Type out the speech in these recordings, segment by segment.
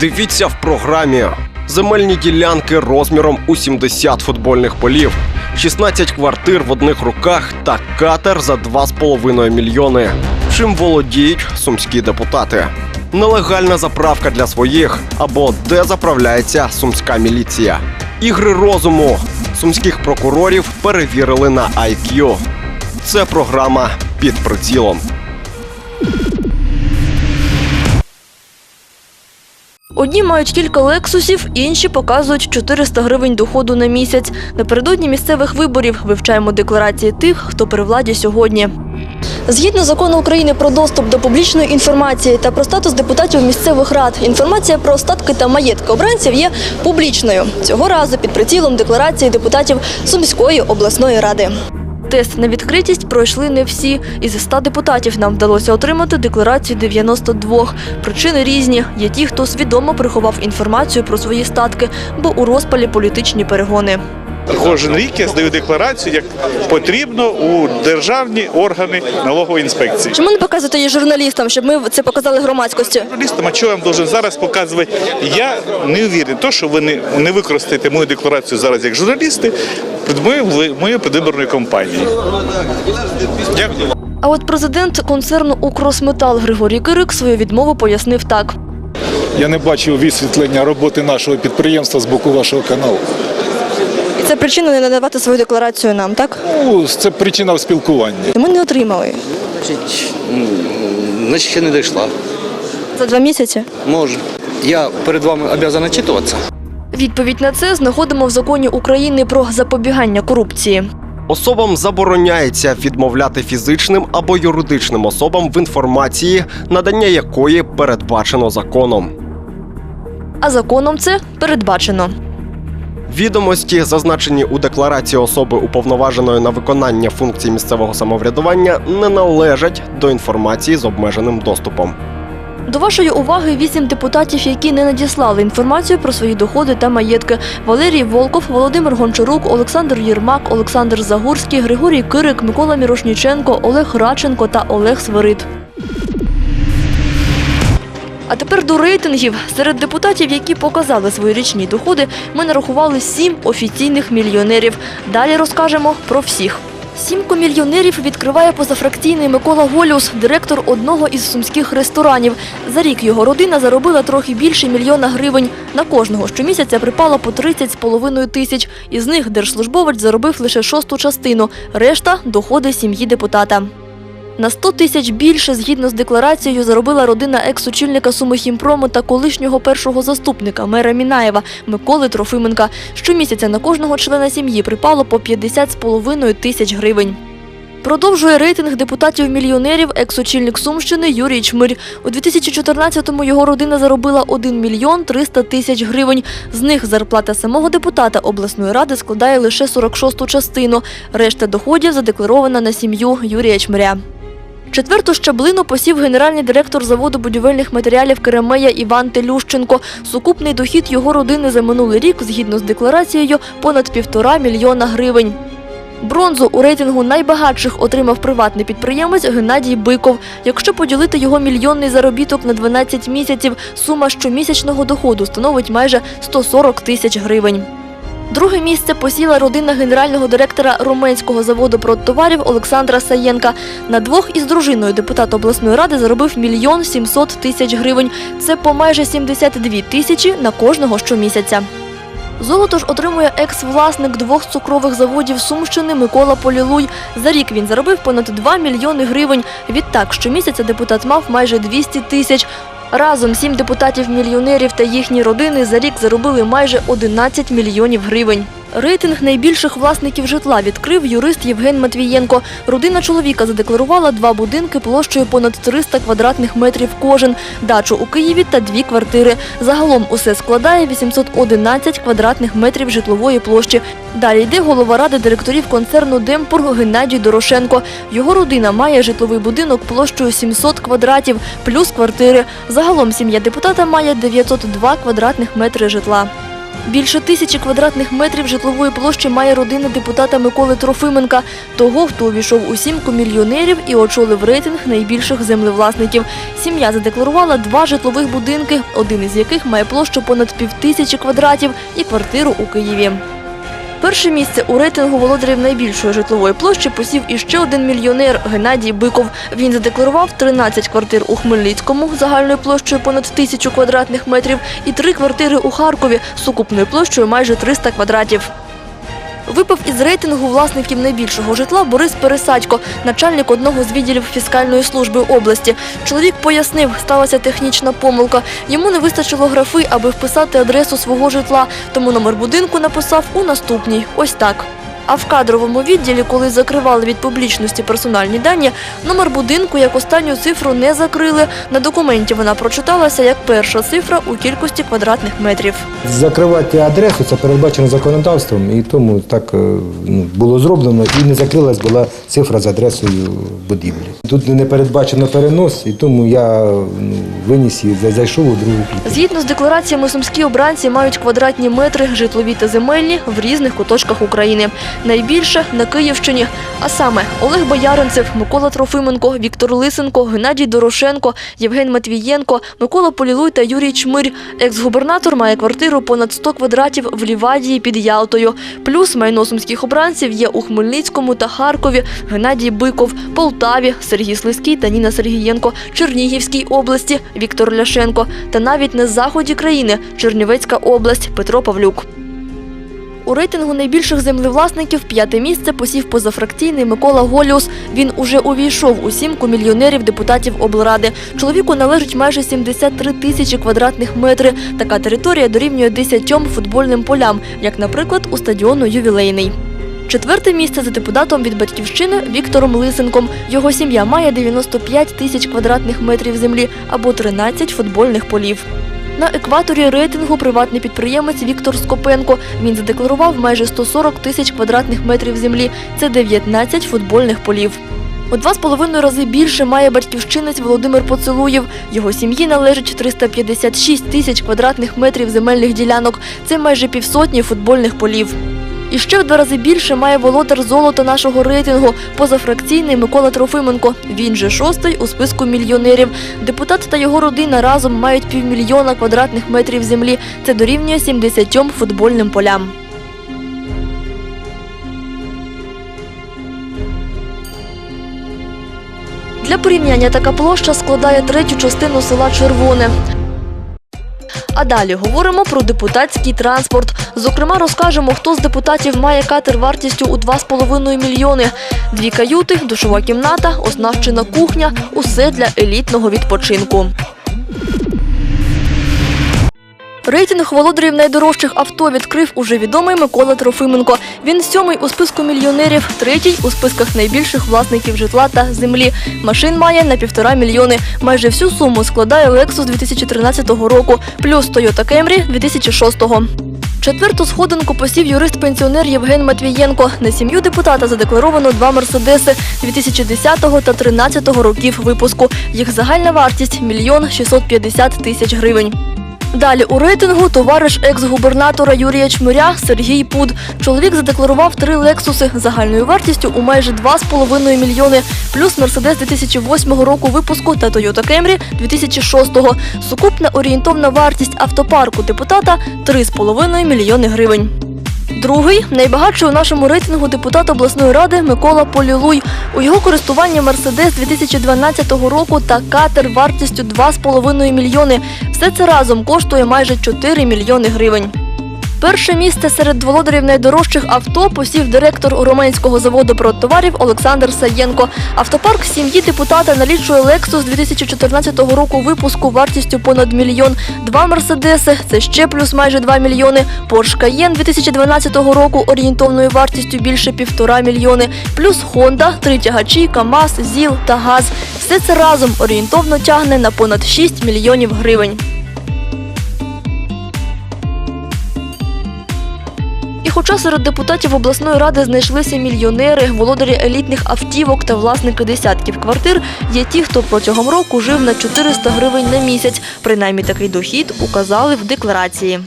Дивіться в програмі. Земельні ділянки розміром у 70 футбольних полів, 16 квартир в одних руках та катер за 2,5 мільйони. Чим володіють сумські депутати? Нелегальна заправка для своїх або де заправляється сумська міліція. Ігри розуму сумських прокурорів перевірили на IQ. Це програма під прицілом. Одні мають кілька лексусів, інші показують 400 гривень доходу на місяць. Напередодні місцевих виборів вивчаємо декларації тих, хто при владі сьогодні. Згідно закону України про доступ до публічної інформації та про статус депутатів місцевих рад, інформація про статки та маєтки обранців є публічною. Цього разу під прицілом декларації депутатів Сумської обласної ради. Тест на відкритість пройшли не всі. Із 100 депутатів нам вдалося отримати декларацію 92. Причини різні. Є ті, хто свідомо приховав інформацію про свої статки, бо у розпалі політичні перегони. Кожен рік я здаю декларацію, як потрібно у державні органи налогової інспекції. Чому не показувати її журналістам, щоб ми це показали громадськості? Журналістам, а що я вам должен зараз показувати? Я не уверен, то, що ви не, не використаєте мою декларацію зараз як журналісти під мою, мою предвиборною кампанією. Дякую. А от президент концерну «Укросметал» Григорій Кирик свою відмову пояснив так. Я не бачив висвітлення роботи нашого підприємства з боку вашого каналу. Це причина не надавати свою декларацію нам, так? Ну, це причина в спілкуванні. Ми не отримали Значить, значить, ще не дійшла. за два місяці. Може. Я перед вами обязан отчитуватися. Відповідь на це знаходимо в законі України про запобігання корупції. Особам забороняється відмовляти фізичним або юридичним особам в інформації, надання якої передбачено законом. А законом це передбачено. Відомості, зазначені у декларації особи уповноваженої на виконання функцій місцевого самоврядування, не належать до інформації з обмеженим доступом. До вашої уваги вісім депутатів, які не надіслали інформацію про свої доходи та маєтки: Валерій Волков, Володимир Гончарук, Олександр Єрмак, Олександр Загурський, Григорій Кирик, Микола Мірошніченко, Олег Радченко та Олег Свирид. А тепер до рейтингів. Серед депутатів, які показали свої річні доходи, ми нарахували сім офіційних мільйонерів. Далі розкажемо про всіх. Сімку мільйонерів відкриває позафракційний Микола Голюс, директор одного із сумських ресторанів. За рік його родина заробила трохи більше мільйона гривень. На кожного щомісяця припало по 30 з половиною тисяч. Із них держслужбовець заробив лише шосту частину. Решта – доходи сім'ї депутата. На 100 тисяч більше, згідно з декларацією, заробила родина екс-очільника Сумихімпрому та колишнього першого заступника мера Мінаєва Миколи Трофименка. Щомісяця на кожного члена сім'ї припало по 50 з половиною тисяч гривень. Продовжує рейтинг депутатів-мільйонерів екс-очільник Сумщини Юрій Чмирь. У 2014-му його родина заробила 1 мільйон 300 тисяч гривень. З них зарплата самого депутата обласної ради складає лише 46-ту частину. Решта доходів задекларована на сім'ю Юрія Чмиря. Четверту щаблину посів генеральний директор заводу будівельних матеріалів Керамея Іван Телющенко. Сукупний дохід його родини за минулий рік, згідно з декларацією, понад півтора мільйона гривень. Бронзу у рейтингу найбагатших отримав приватний підприємець Геннадій Биков. Якщо поділити його мільйонний заробіток на 12 місяців, сума щомісячного доходу становить майже 140 тисяч гривень. Друге місце посіла родина генерального директора Руменського заводу продтоварів Олександра Саєнка. На двох із дружиною депутат обласної ради заробив мільйон 700 тисяч гривень. Це по майже 72 тисячі на кожного щомісяця. Золото ж отримує екс-власник двох цукрових заводів Сумщини Микола Полілуй. За рік він заробив понад 2 мільйони гривень. Відтак, щомісяця депутат мав майже 200 тисяч. Разом сім депутатів-мільйонерів та їхні родини за рік заробили майже 11 мільйонів гривень. Рейтинг найбільших власників житла відкрив юрист Євген Матвієнко. Родина чоловіка задекларувала два будинки площею понад 300 квадратних метрів кожен, дачу у Києві та дві квартири. Загалом усе складає 811 квадратних метрів житлової площі. Далі йде голова ради директорів концерну Демпург Геннадій Дорошенко. Його родина має житловий будинок площею 700 квадратів, плюс квартири. Загалом сім'я депутата має 902 квадратних метри житла. Більше тисячі квадратних метрів житлової площі має родина депутата Миколи Трофименка, того, хто увійшов у сімку мільйонерів і очолив рейтинг найбільших землевласників. Сім'я задекларувала два житлових будинки, один із яких має площу понад півтисячі квадратів і квартиру у Києві. Перше місце у рейтингу володарів найбільшої житлової площі посів іще один мільйонер Геннадій Биков. Він задекларував 13 квартир у Хмельницькому загальною площею понад тисячу квадратних метрів і три квартири у Харкові сукупною площею майже 300 квадратів. Випав із рейтингу власників найбільшого житла Борис Пересадько, начальник одного з відділів фіскальної служби області. Чоловік пояснив, сталася технічна помилка. Йому не вистачило графи, аби вписати адресу свого житла, тому номер будинку написав у наступній. Ось так. А в кадровому відділі, коли закривали від публічності персональні дані, номер будинку як останню цифру не закрили. На документі вона прочиталася як перша цифра у кількості квадратних метрів. Закривати адресу це передбачено законодавством, і тому так е, ну, було зроблено і не закрилась була цифра з адресою будівлі. Тут не передбачено перенос, і тому я ну, виніс і зайшов у другу клітину. Згідно з деклараціями, сумські обранці мають квадратні метри житлові та земельні в різних куточках України. Найбільше на Київщині. А саме Олег Бояринцев, Микола Трофименко, Віктор Лисенко, Геннадій Дорошенко, Євген Матвієнко, Микола Полілуй та Юрій Чмирь. Екс-губернатор має квартиру понад 100 квадратів в Лівадії під Ялтою. Плюс майно сумських обранців є у Хмельницькому та Харкові, Геннадій Биков, Полтаві, Сергій Слизький та Ніна Сергієнко, Чернігівській області, Віктор Ляшенко та навіть на заході країни Чернівецька область Петро Павлюк. У рейтингу найбільших землевласників п'яте місце посів позафракційний Микола Голіус. Він уже увійшов у сімку мільйонерів депутатів облради. Чоловіку належить майже 73 тисячі квадратних метри. Така територія дорівнює 10 футбольним полям, як, наприклад, у стадіону Ювілейний. Четверте місце за депутатом від батьківщини Віктором Лисенком. Його сім'я має 95 тисяч квадратних метрів землі або 13 футбольних полів. На екваторі рейтингу приватний підприємець Віктор Скопенко. Він задекларував майже 140 тисяч квадратних метрів землі. Це 19 футбольних полів. У два з половиною рази більше має батьківщинець Володимир Поцелуєв. Його сім'ї належить 356 тисяч квадратних метрів земельних ділянок. Це майже півсотні футбольних полів. І ще в два рази більше має володар золота нашого рейтингу позафракційний Микола Трофименко. Він же шостий у списку мільйонерів. Депутат та його родина разом мають півмільйона квадратних метрів землі. Це дорівнює 70 футбольним полям. Для порівняння така площа складає третю частину села Червоне. А далі говоримо про депутатський транспорт. Зокрема, розкажемо, хто з депутатів має катер вартістю у 2,5 мільйони. Дві каюти, душова кімната, оснащена кухня усе для елітного відпочинку. Рейтинг володарів найдорожчих авто відкрив уже відомий Микола Трофименко. Він сьомий у списку мільйонерів, третій у списках найбільших власників житла та землі. Машин має на півтора мільйони. Майже всю суму складає Lexus 2013 року, плюс Toyota Camry 2006. Четверту сходинку посів юрист-пенсіонер Євген Матвієнко. На сім'ю депутата задекларовано два мерседеси 2010 та 2013 років випуску. Їх загальна вартість – мільйон 650 тисяч гривень. Далі у рейтингу товариш екс-губернатора Юрія Чмиря Сергій Пуд. Чоловік задекларував три лексуси загальною вартістю у майже 2,5 мільйони, плюс Мерседес 2008 року випуску та Toyota Camry 2006. Сукупна орієнтовна вартість автопарку депутата 3,5 мільйони гривень. Другий найбагатший у нашому рейтингу депутат обласної ради Микола Полілуй. У його користуванні Мерседес 2012 року та катер вартістю 2,5 мільйони. Все це разом коштує майже 4 мільйони гривень. Перше місце серед володарів найдорожчих авто посів директор Роменського заводу продтоварів Олександр Саєнко. Автопарк сім'ї депутата налічує Lexus 2014 року випуску вартістю понад мільйон. Два мерседеси це ще плюс майже 2 мільйони. Porsche Cayenne 2012 року орієнтовною вартістю більше півтора мільйони. Плюс Honda, три тягачі, КАМАЗ, ЗІЛ та ГАЗ. Все це разом орієнтовно тягне на понад 6 мільйонів гривень. Хоча серед депутатів обласної ради знайшлися мільйонери, володарі елітних автівок та власники десятків квартир, є ті, хто протягом року жив на 400 гривень на місяць. Принаймні такий дохід указали в декларації.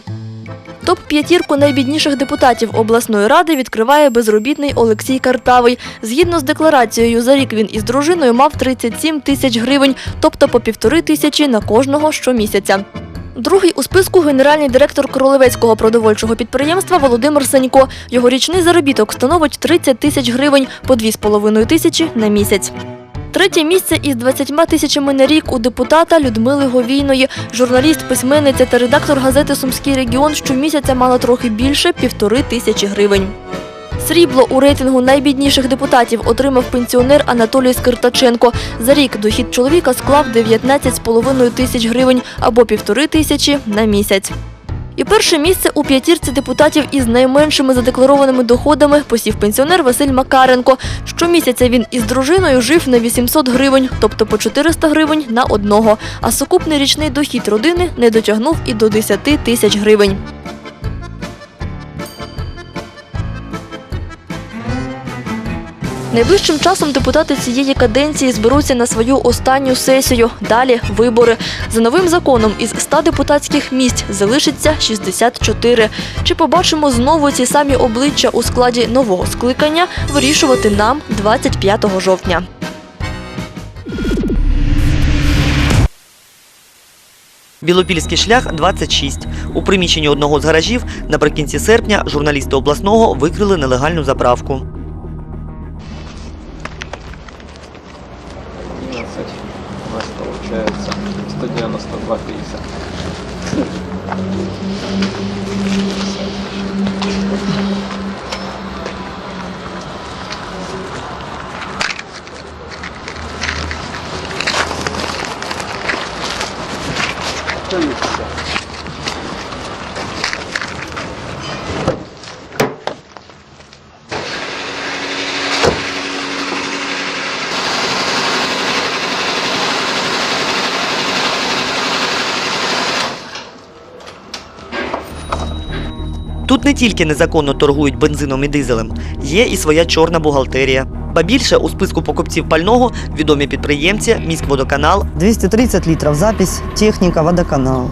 Топ-п'ятірку найбідніших депутатів обласної ради відкриває безробітний Олексій Картавий. Згідно з декларацією, за рік він із дружиною мав 37 тисяч гривень, тобто по півтори тисячі на кожного щомісяця. Другий у списку генеральний директор Королевецького продовольчого підприємства Володимир Санько. Його річний заробіток становить 30 тисяч гривень по 2,5 тисячі на місяць. Третє місце із 20 тисячами на рік у депутата Людмили Говійної. Журналіст, письменниця та редактор газети Сумський регіон щомісяця мала трохи більше півтори тисячі гривень. Срібло у рейтингу найбідніших депутатів отримав пенсіонер Анатолій Скиртаченко. За рік дохід чоловіка склав 19,5 тисяч гривень або півтори тисячі на місяць. І перше місце у п'ятірці депутатів із найменшими задекларованими доходами посів пенсіонер Василь Макаренко. Щомісяця він із дружиною жив на 800 гривень, тобто по 400 гривень на одного. А сукупний річний дохід родини не дотягнув і до 10 тисяч гривень. Найближчим часом депутати цієї каденції зберуться на свою останню сесію. Далі вибори. За новим законом із 100 депутатських місць залишиться 64. Чи побачимо знову ці самі обличчя у складі нового скликання, вирішувати нам 25 жовтня. Білопільський шлях 26. У приміщенні одного з гаражів наприкінці серпня журналісти обласного викрили нелегальну заправку. у нас получается 192 50. Тут не тільки незаконно торгують бензином і дизелем, є і своя чорна бухгалтерія. Ба більше у списку покупців пального відомі підприємці, міськводоканал, 230 литров, запись техника, водоканал.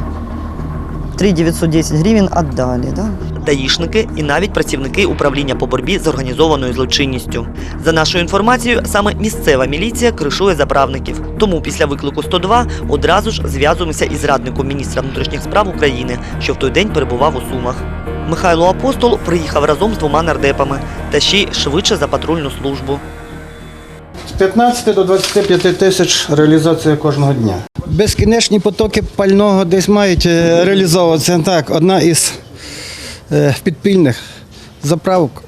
3 910 гривен отдали, да? даїшники і навіть працівники управління по боротьбі з організованою злочинністю. За нашою інформацією, саме місцева міліція кришує заправників. Тому після виклику 102 одразу ж зв'язуємося із радником міністра внутрішніх справ України, що в той день перебував у Сумах. Михайло Апостол приїхав разом з двома нардепами та ще й швидше за патрульну службу. З 15 до 25 тисяч реалізація кожного дня. Безкінечні потоки пального десь мають е, реалізовуватися. Так, одна із е, підпільних заправок.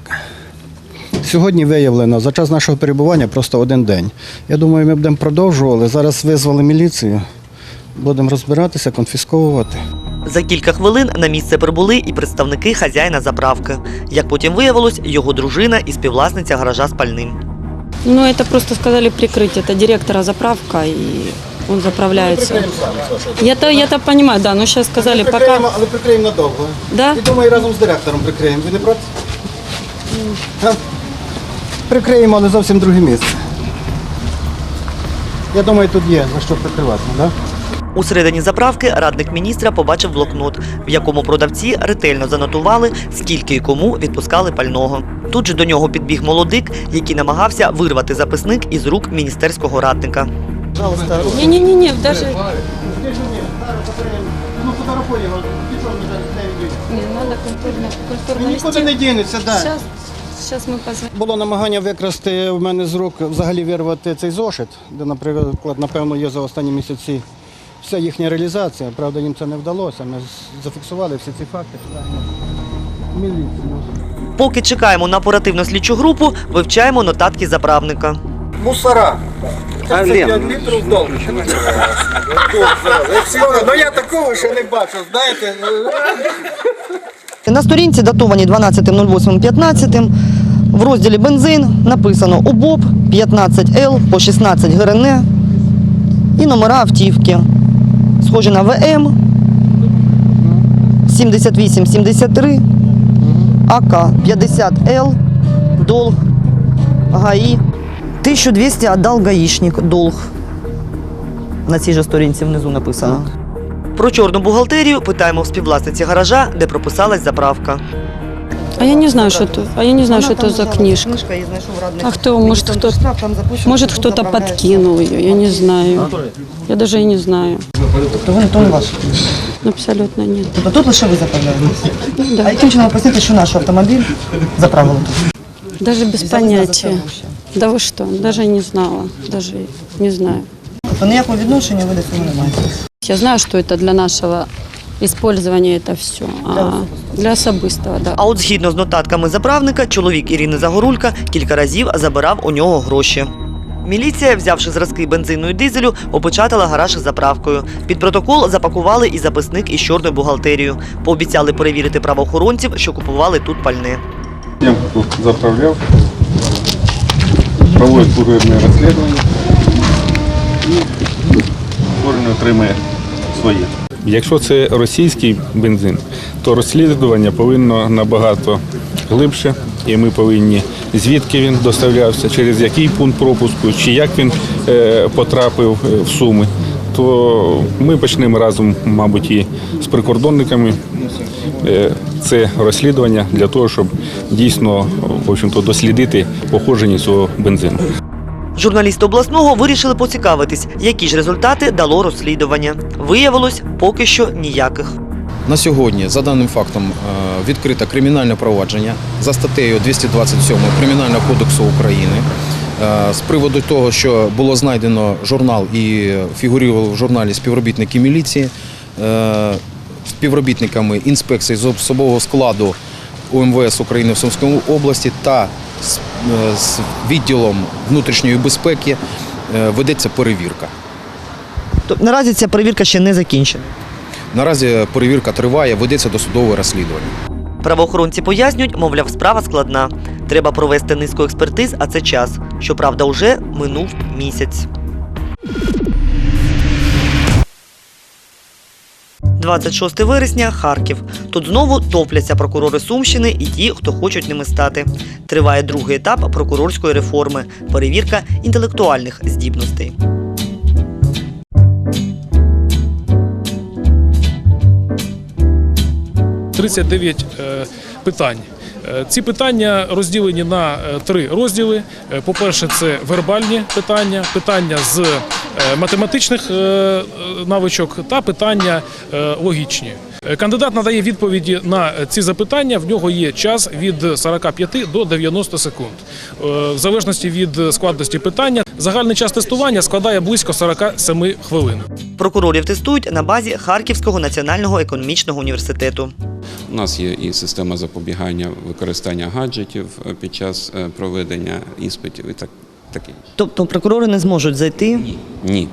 Сьогодні виявлено за час нашого перебування просто один день. Я думаю, ми будемо продовжували. Зараз визвали міліцію. Будемо розбиратися, конфісковувати. За кілька хвилин на місце прибули і представники хазяїна заправки. Як потім виявилось, його дружина і співвласниця гаража з пальним. Ну, это просто сказали прикрыть. Это директора заправка, и он заправляется. Я-то, я-то понимаю, да, но сейчас сказали, пока... але прикриємо надовго. Да? І думаю, разом з директором прикриємо. Ви не проти? Га? Прикриємо, але зовсім друге місце. Я думаю, тут є за що прикривати, так? Да? У середині заправки радник міністра побачив блокнот, в якому продавці ретельно занотували, скільки і кому відпускали пального. Тут же до нього підбіг молодик, який намагався вирвати записник із рук міністерського радника. Не-не-не, даже... Ну, фотографуй його, Не, надо культурно, культурно Нікуди не дінеться, так. Було намагання викрасти в мене з рук, взагалі вирвати цей зошит, де, наприклад, напевно, є за останні місяці вся їхня реалізація. Правда, їм це не вдалося. Ми зафіксували всі ці факти. Міліцію. Поки чекаємо на оперативну слідчу групу, вивчаємо нотатки заправника. Мусора. 35 літрів долу. Ну я такого ще не бачив, знаєте. На сторінці датовані 12.08.15 в розділі бензин написано УБОП 15Л по 16 ГРН і номера автівки. Схожі на ВМ. 7873 АК 50Л долг. ГАІ 1200 отдал гаишник долг. На цій же сторінці внизу написано. Про чорну бухгалтерію питаємо в співвласниці гаража, де прописалась заправка. А я не знаю, что это, а я не знаю, что это за книжка. А кто, может, кто, может, кто-то подкинул ее, я не знаю. Я даже и не знаю. Тобто ви то не ваша книжка. Абсолютно нет. Тобто тут лише ви заправляєтеся. Да. А яким чином ви поясните, що наш автомобіль заправили тут? Даже без понятия. Да вы что, даже не знала, даже не знаю. Тобто ніякого відношення ви до цього не маєте. Я знаю, что это для нашего Использования это все, а для особистого, да. А от згідно з нотатками заправника, чоловік Ірини Загорулька кілька разів забирав у нього гроші. Міліція, взявши зразки бензину і дизелю, опечатала гараж із заправкою. Під протокол запакували і записник із чорною бухгалтерією. Пообіцяли перевірити правоохоронців, що купували тут пальне. Тем, кто заправлял, проводит служебное расследование і кожен отримає своє. Якщо це російський бензин, то розслідування повинно набагато глибше, і ми повинні звідки він доставлявся, через який пункт пропуску, чи як він е, потрапив е, в суми. То ми почнемо разом, мабуть, і з прикордонниками е, це розслідування для того, щоб дійсно в общем-то, дослідити походження цього бензину. Журналісти обласного вирішили поцікавитись, які ж результати дало розслідування. Виявилось, поки що ніяких. На сьогодні, за даним фактом, е, відкрите кримінальне провадження за статтею 227 Кримінального кодексу України е, з приводу того, що було знайдено журнал і фігурував в журналі співробітники міліції, е, співробітниками інспекції з особового складу УМВС України в Сумській області та з, е, з відділом внутрішньої безпеки е, ведеться перевірка. Тобто наразі ця перевірка ще не закінчена. Наразі перевірка триває, ведеться досудове розслідування. Правоохоронці пояснюють, мовляв, справа складна. Треба провести низку експертиз, а це час. Щоправда, уже минув місяць. 26 вересня Харків. Тут знову топляться прокурори Сумщини і ті, хто хочуть ними стати. Триває другий етап прокурорської реформи перевірка інтелектуальних здібностей. – 39 е, питань. Е, Ці питання розділені на е, три розділи. Е, По-перше, це вербальні питання, питання з математичних е, е, навичок та питання е, логічні. Е, Кандидат надає відповіді на ці запитання. В нього є час від 45 до 90 секунд. Е, В залежності від складності питання, загальний час тестування складає близько 47 хвилин. Прокурорів тестують на базі Харківського національного економічного університету. У нас є і система запобігання використання гаджетів е, під час е, проведення іспитів і так таке. Тобто прокурори не зможуть зайти. Ні. Ні.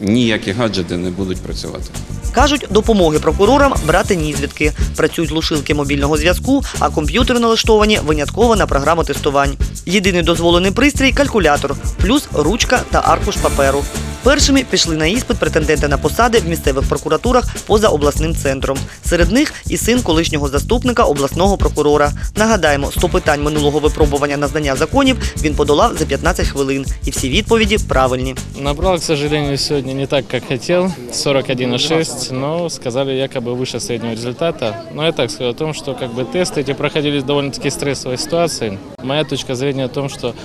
Ніякі гаджети не будуть працювати. Кажуть, допомоги прокурорам брати ні звідки. Працюють лушилки мобільного зв'язку, а комп'ютери налаштовані винятково на програму тестувань. Єдиний дозволений пристрій калькулятор, плюс ручка та аркуш паперу. Першими пішли на іспит претенденти на посади в місцевих прокуратурах поза обласним центром. Серед них і син колишнього заступника обласного прокурора. Нагадаємо, 100 питань минулого випробування на знання законів він подолав за 15 хвилин, і всі відповіді правильні. Набрал, к сожалению, сегодня не так, как хотел, 41,6, но сказали якобы выше среднего результата. Но я так скажу о том, что как бы тесты эти проходили в довольно-таки стрессовой ситуации. Моя точка зрения о том, что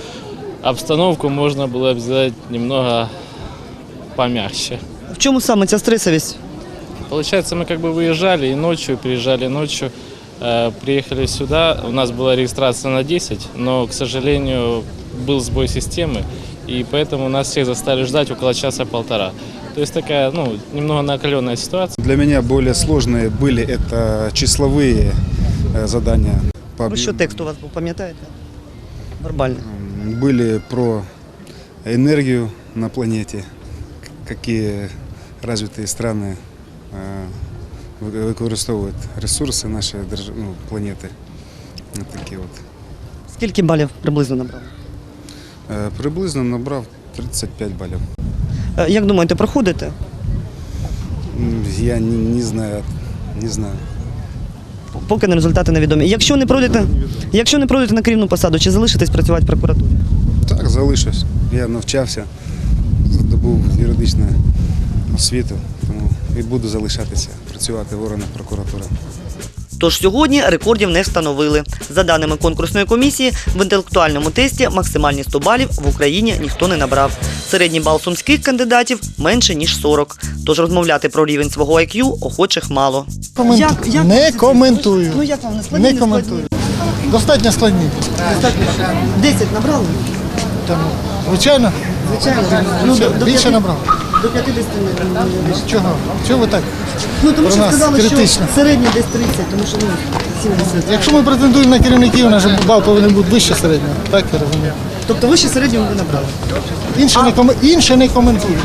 обстановку можно было бы сделать немного помягче. В чому саме ця стресовість? Получается, мы как бы выезжали и ночью, приезжали ночью, э, приехали сюда, у нас была регистрация на 10, но, к сожалению, был сбой системы, и поэтому нас всех заставили ждать около часа-полтора. То есть такая, ну, немного накаленная ситуация. Для меня более сложные были это числовые э, задания. По Про що текст у вас пам'ятаєте? Вербальний. объему. Были про энергию на планете, какие развитые страны э, вы- використовують ресурси нашої держ... ну, планети. Вот такі от. Скільки балів приблизно набрали? Е, Приблизно набрав 35 балів. Е, Як думаєте, проходите? М, Я не, не знаю, не знаю. Поки на результати невідомі. Якщо не пройдете, якщо не пройдете на керівну посаду, чи залишитесь працювати в прокуратурі? Так, залишусь. Я навчався, здобув юридичну освіту, тому і буду залишатися працювати в органах прокуратури. Тож сьогодні рекордів не встановили. За даними конкурсної комісії, в інтелектуальному тесті максимальні 100 балів в Україні ніхто не набрав. Середній бал сумських кандидатів менше ніж 40. Тож розмовляти про рівень свого IQ охочих мало. Як, як Не коментую. Ну як вам не складні? Не коментую. Достатньо складні. 10 набрали? Звичайно, Звичайно. Ну, до, до, більше 50 набрав. до 50 не, більше. Чого? Чого ви так? Ну тому Про що нас сказали, критично. що середній десь 30, тому що ну 70. Якщо ми претендуємо на керівників, у нас же бал повинен бути вище середнього. Так я розумію. Тобто вище середнього ви набрали. Інше, не, коме- інше не коментую.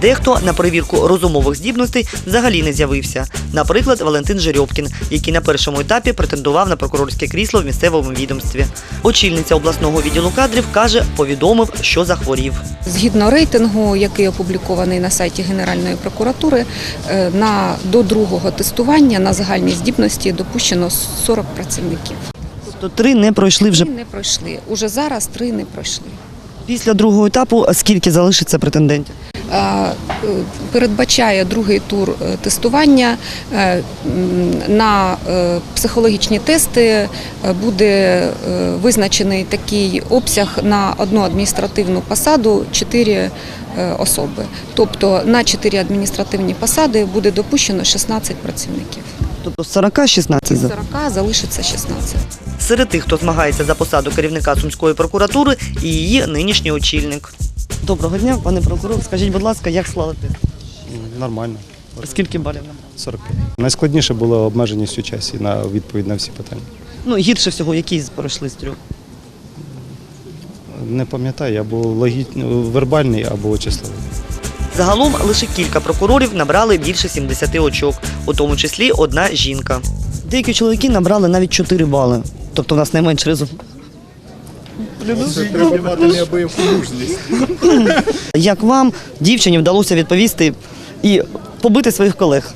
Дехто на перевірку розумових здібностей взагалі не з'явився. Наприклад, Валентин Жерьобкін, який на першому етапі претендував на прокурорське крісло в місцевому відомстві. Очільниця обласного відділу кадрів каже, повідомив, що захворів. Згідно рейтингу, який опублікований на сайті Генеральної прокуратури, е, на до другого тестування на загальні здібності допущено 40 працівників. Тобто три не пройшли вже Три не пройшли. Уже зараз три не пройшли. після другого етапу. Скільки залишиться претендентів? Е, Передбачає другий тур е, тестування е, на психологічні тести. Буде визначений такий обсяг на одну адміністративну посаду 4 особи. Тобто на 4 адміністративні посади буде допущено 16 працівників. Тобто з 40 16 З 40 залишиться 16. Серед тих, хто змагається за посаду керівника Сумської прокуратури, і її нинішній очільник. Доброго дня, пане прокурор. Скажіть, будь ласка, як склали тест? Нормально. Скільки балів нам? 45. Найскладніше було обмеженість у часі на відповідь на всі питання. Ну, гірше всього, які пройшли з трьох. Не пам'ятаю, або логі... вербальний, або числовий. Загалом лише кілька прокурорів набрали більше 70 очок, у тому числі одна жінка. Деякі чоловіки набрали навіть 4 бали. Тобто у нас найменш результат. Треба мати неабияку мужність. Як вам, дівчині, вдалося відповісти і побити своїх колег?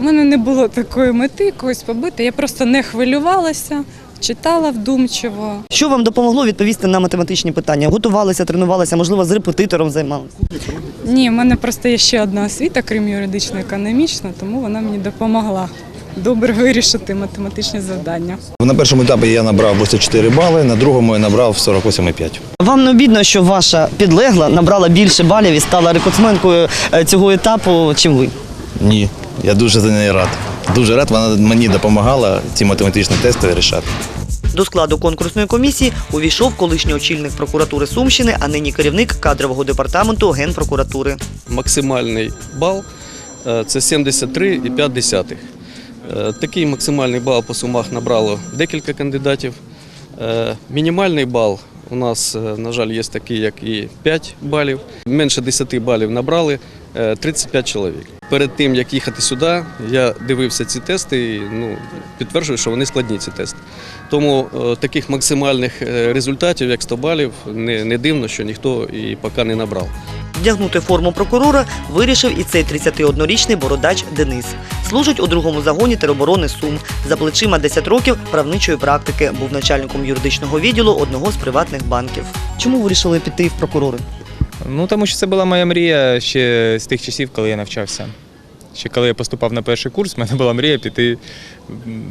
У мене не було такої мети когось побити. Я просто не хвилювалася, читала вдумчиво. Що вам допомогло відповісти на математичні питання? Готувалися, тренувалися, можливо, з репетитором займалися? Ні, в мене просто є ще одна освіта, крім юридично-економічна, тому вона мені допомогла добре вирішити математичні завдання. На першому етапі я набрав 84 бали, на другому я набрав 48,5. Вам не обідно, що ваша підлегла набрала більше балів і стала рекордсменкою е, цього етапу, чим ви? Ні, я дуже за неї рад. Дуже рад, вона мені допомагала ці математичні тести вирішати. До складу конкурсної комісії увійшов колишній очільник прокуратури Сумщини, а нині керівник кадрового департаменту Генпрокуратури. Максимальний бал е, це 73,5. Е, Такий максимальний бал по сумах набрало декілька кандидатів. Е, Мінімальний бал у нас, е, на жаль, є такий, як і 5 балів. Менше 10 балів набрали е, 35 чоловік. Перед тим, як їхати сюди, я дивився ці тести і ну, підтверджую, що вони складні ці тести. Тому е, таких максимальних е, результатів, як 100 балів, не, не дивно, що ніхто і поки не набрав. Вдягнути форму прокурора вирішив і цей 31-річний бородач Денис. Служить у другому загоні тероборони Сум. За плечима 10 років правничої практики. Був начальником юридичного відділу одного з приватних банків. Чому вирішили піти в прокурори? Ну, тому що це була моя мрія ще з тих часів, коли я навчався. Ще коли я поступав на перший курс, в мене була мрія піти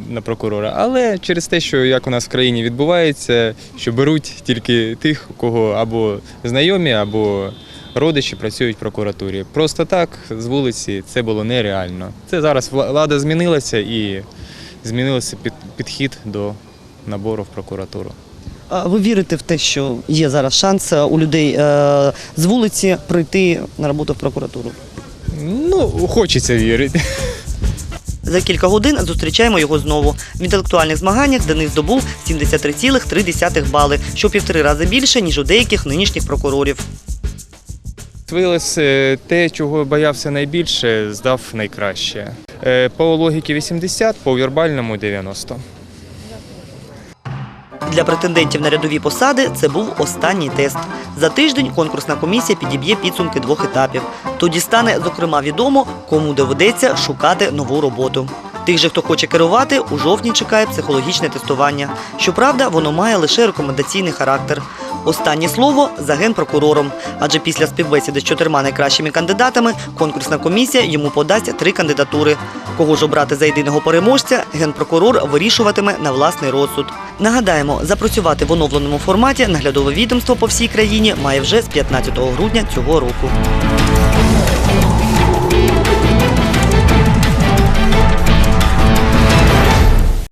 на прокурора. Але через те, що як у нас в країні відбувається, що беруть тільки тих, у кого або знайомі, або родичі працюють в прокуратурі. Просто так, з вулиці, це було нереально. Це зараз влада змінилася і змінився під, підхід до набору в прокуратуру. А Ви вірите в те, що є зараз шанс е, у людей е, з вулиці прийти на роботу в прокуратуру? Ну, хочеться вірити. За кілька годин зустрічаємо його знову. В інтелектуальних змаганнях Денис здобув 73,3 бали, що півтори рази більше, ніж у деяких нинішніх прокурорів. Е, те, чого боявся найбільше, здав найкраще. Е, По логіки 80, по вірбальному 90. Для претендентів на рядові посади це був останній тест. За тиждень конкурсна комісія підіб'є підсумки двох етапів. Тоді стане зокрема відомо, кому доведеться шукати нову роботу. Тих же, хто хоче керувати, у жовтні чекає психологічне тестування. Щоправда, воно має лише рекомендаційний характер. Останнє слово за генпрокурором. Адже після співбесіди з чотирма найкращими кандидатами конкурсна комісія йому подасть три кандидатури. Кого ж обрати за єдиного переможця, генпрокурор вирішуватиме на власний розсуд. Нагадаємо, запрацювати в оновленому форматі наглядове відомство по всій країні має вже з 15 грудня цього року.